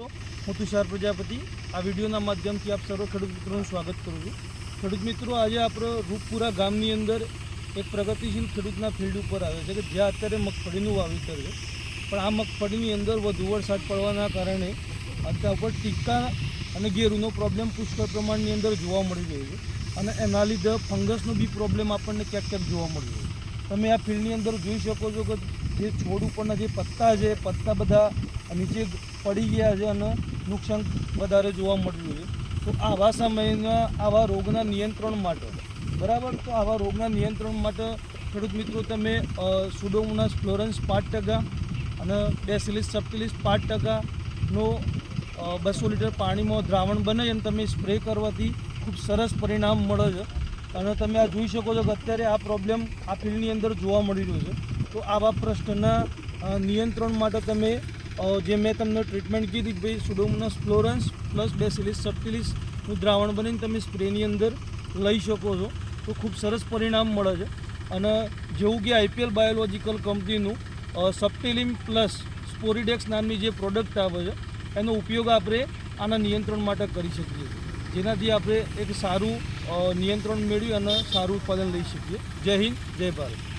હું તુષાર પ્રજાપતિ. આ વિડીયોના માધ્યમથી આપ સર્વ ખેડૂત મિત્રોનું સ્વાગત કરું છું. ખેડૂત મિત્રો, આજે આપણે રૂપપુરા ગામની અંદર એક પ્રગતિશીલ ખેડૂતના ફિલ્ડ ઉપર આવે છે કે જ્યાં અત્યારે મગફળીનું વાવેતર છે. પણ આ મગફળીની અંદર વધુ વરસાદ પડવાના કારણે અત્યાર ઉપર ટીકા અને ગેરુનો પ્રોબ્લેમ પુષ્કળ પ્રમાણની અંદર જોવા મળી રહ્યો છે. અને એના લીધે ફંગસનો બી પ્રોબ્લેમ આપણને ક્યાંક ક્યાંક જોવા મળી રહ્યો છે. તમે આ ફિલ્ડની અંદર જોઈ શકો છો કે જે છોડ ઉપરના જે પત્તા છે, પત્તા બધા નીચે પડી ગયા છે અને નુકસાન વધારે જોવા મળ્યું છે. તો આવા સમયમાં આવા રોગના નિયંત્રણ માટે, બરાબર? તો આવા રોગના નિયંત્રણ માટે ખેડૂત મિત્રો, તમે સુડોમોનાસ ફ્લોરન્સ પાંચ ટકા અને બેસિલિસ, સપ્ટિલિસ પાંચ ટકાનો બસો લીટર પાણીમાં દ્રાવણ બને અને તમે સ્પ્રે કરવાથી ખૂબ સરસ પરિણામ મળે છે. અને તમે આ જોઈ શકો છો કે અત્યારે આ પ્રોબ્લેમ આ ફિલ્ડની અંદર જોવા મળી રહ્યો છે. તો આવા પ્રશ્નના નિયંત્રણ માટે તમે જે મેં તમને ટ્રીટમેન્ટ કીધી ભાઈ સુડોમોનાસ ફ્લોરન્સ પ્લસ બેસિલિસ સપ્ટિલિસનું દ્રાવણ બનીને તમે સ્પ્રેની અંદર લઈ શકો છો. તો ખૂબ સરસ પરિણામ મળે છે. અને જેવું કે આઈપીએલ બાયોલોજીકલ કંપનીનું સપ્ટિલિમ પ્લસ સ્પોરીડેક્સ નામની જે પ્રોડક્ટ આવે છે, એનો ઉપયોગ આપણે આના નિયંત્રણ માટે કરી શકીએ જેનાથી આપણે એક સારું નિયંત્રણ મેળવી અને સારું ઉત્પાદન લઈ શકીએ. જય હિન્દ, જય ભારત.